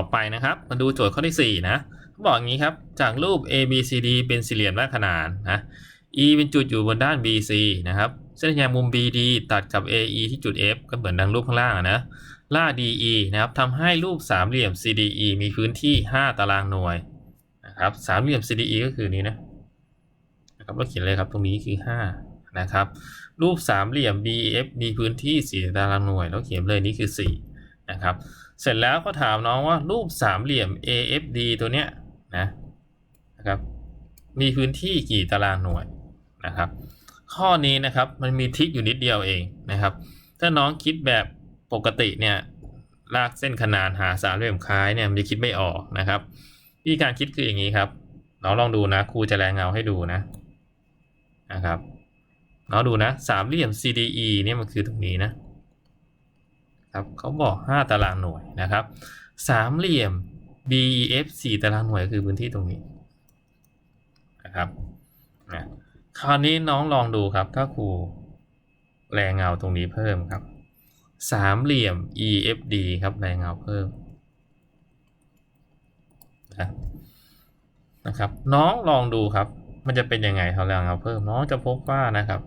ต่อไปนะครับ มาดูโจทย์ข้อที่ 4 นะเขาบอกอย่างนี้ครับ จากรูป A B C D เป็นสี่เหลี่ยมและขนานนะ E เป็นจุดอยู่บนด้าน BC นะครับ เส้นทางมุม BD ตัดกับ AE ที่จุด F ก็เหมือนดังรูปข้างล่างนะล่า DE นะครับทำให้รูปสามเหลี่ยม CDE มีพื้นที่ 5 ตารางหน่วยนะครับสามเหลี่ยม CDE ก็คือนี้นะนะครับเราเขียนเลยครับตรงนี้คือ 5 นะครับ รูปสามเหลี่ยม BF มีพื้นที่ 4 ตารางหน่วยเราเขียนเลยนี่คือ 4 นะครับ เสร็จแล้วก็ถามน้องว่ารูปสามเหลี่ยม AFD ตัวเนี้ยนะนะครับมีพื้นที่กี่ตารางหน่วยนะครับ ข้อนี้นะครับมันมีทริคอยู่นิดเดียวเองนะครับ ถ้าน้องคิดแบบปกติเนี่ยลากเส้นขนานหาสามเหลี่ยมคล้ายเนี่ยมันจะคิดไม่ออกนะครับวิธีการคิดคืออย่างนี้ครับน้องลองดูนะครูจะแรงเงาให้ดูนะนะครับน้องดูนะสามเหลี่ยม CDE เนี่ยมันคือตรงนี้นะ ครับเขาบอก 5 ตารางหน่วยนะครับสามเหลี่ยม BEF 4 ตารางหน่วยคือพื้นที่ตรงนี้นะครับนะคราวนี้น้องลองดูครับ ถ้าครูแรงเงาตรงนี้เพิ่มครับสามเหลี่ยม EFD ครับแรงเงาเพิ่มนะนะครับ น้องลองดูครับ มันจะเป็นยังไงเขาแรงเงาเพิ่ม น้องจะพบว่านะครับ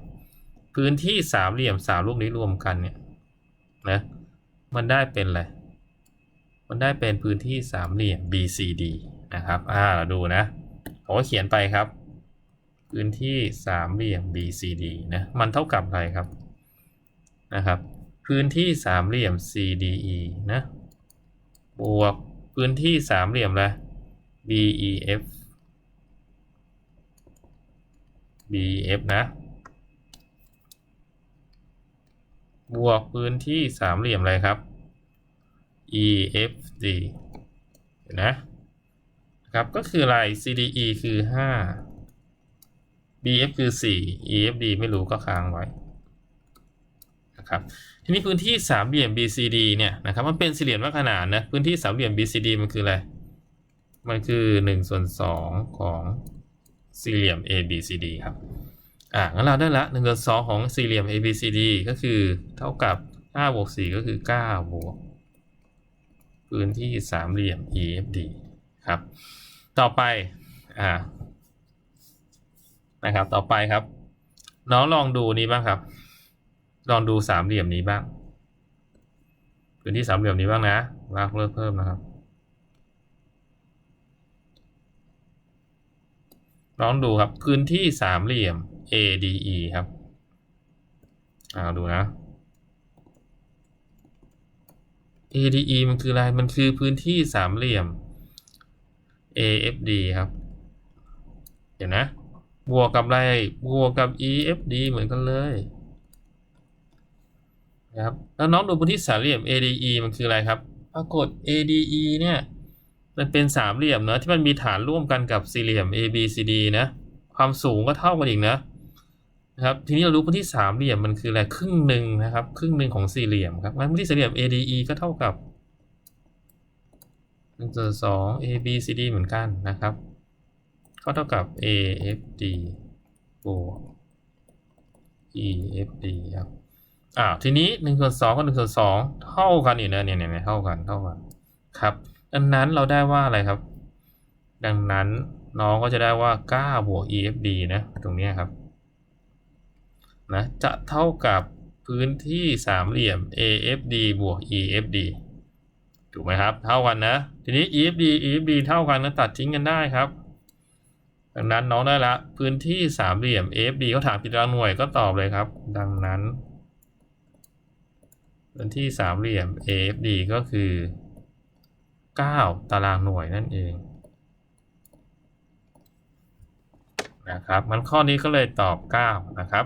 พื้นที่สามเหลี่ยมสามรูปนี้รวมกันเนี่ยนะ มันได้เป็นอะไร มันได้เป็นพื้นที่สามเหลี่ยม BCD นะครับ อ่า เราดูนะผมก็เขียนไปครับ พื้นที่สามเหลี่ยม BCD นะ มันเท่ากับอะไรครับ นะครับ พื้นที่สามเหลี่ยม CDE นะ บวกพื้นที่สามเหลี่ยมอะไร BEF BF นะ บวกพื้นที่สามเหลี่ยมอะไรครับ EFD เห็นนะครับก็คืออะไร CDE คือ 5 BF คือ 4 EFD ไม่รู้ก็ค้างไว้นะครับทีนี้พื้นที่สามเหลี่ยม BCD เนี่ยนะครับมันเป็นสี่เหลี่ยมลักษณะนะพื้นที่สามเหลี่ยม BCD มันคืออะไรมันคือ1ส่วน2ของสี่เหลี่ยม ABCD ครับ อ่างั้นเราได้ละ1ส่วน2ของสี่เหลี่ยม ABCD ก็คือเท่ากับ5บวก4ก็คือ9บวกพื้นที่สามเหลี่ยม EFD ครับ ต่อไปอ่านะครับ ต่อไปครับ น้องลองดูนี้บ้างครับ ลองดูสามเหลี่ยมนี้บ้างพื้นที่สามเหลี่ยมนี้บ้างนะลากเลิกเพิ่มนะครับลองดูครับพื้นที่สามเหลี่ยม ADE ครับเอาดูนะ ADE มันคืออะไร มันคือพื้นที่สามเหลี่ยม AFD ครับเห็นนะ บวกกับอะไร บวกกับ EFD เหมือนกันเลยนะครับ แล้วน้องดูพื้นที่สามเหลี่ยม ADE มันคืออะไรครับ ปรากฏ ADE เนี่ย มันเป็นสามเหลี่ยมเนอะที่มันมีฐานร่วมกันกับสี่เหลี่ยม ABCD นะ ความสูงก็เท่ากันอีกนะ นะครับทีนี้เรารู้พื้นที่สามเหลี่ยมมันคืออะไรครึ่งหนึ่งนะครับครึ่งหนึ่งของสี่เหลี่ยมครับงั้นพื้นที่สี่เหลี่ยม ADE ก็เท่ากับหนึ่งส่วนสอง ABCD เหมือนกันนะครับ ก็เท่ากับ AFD บวก EFD ครับอ้าทีนี้หนึ่งส่วนสองกับหนึ่งส่วนสองเท่ากันอีกนะเนี่ยเนี่ยเท่ากันเท่ากันครับดังนั้นเราได้ว่าอะไรครับ ดังนั้นน้องก็จะได้ว่า9บวก EFD นะตรงนี้ครับ นะจะเท่ากับพื้นที่สามเหลี่ยม AFD บวก EFD ถูกไหมครับ เท่ากันนะ ทีนี้ EFD EFD เท่ากันนะตัดทิ้งกันได้ครับ ดังนั้นน้องได้ละ พื้นที่สามเหลี่ยม AFD เขาถามกี่ตารางหน่วยก็ตอบเลยครับ ดังนั้น พื้นที่สามเหลี่ยม AFD ก็คือ 9 ตารางหน่วยนั่นเองนะครับมันข้อนี้ก็เลยตอบ 9 นะครับ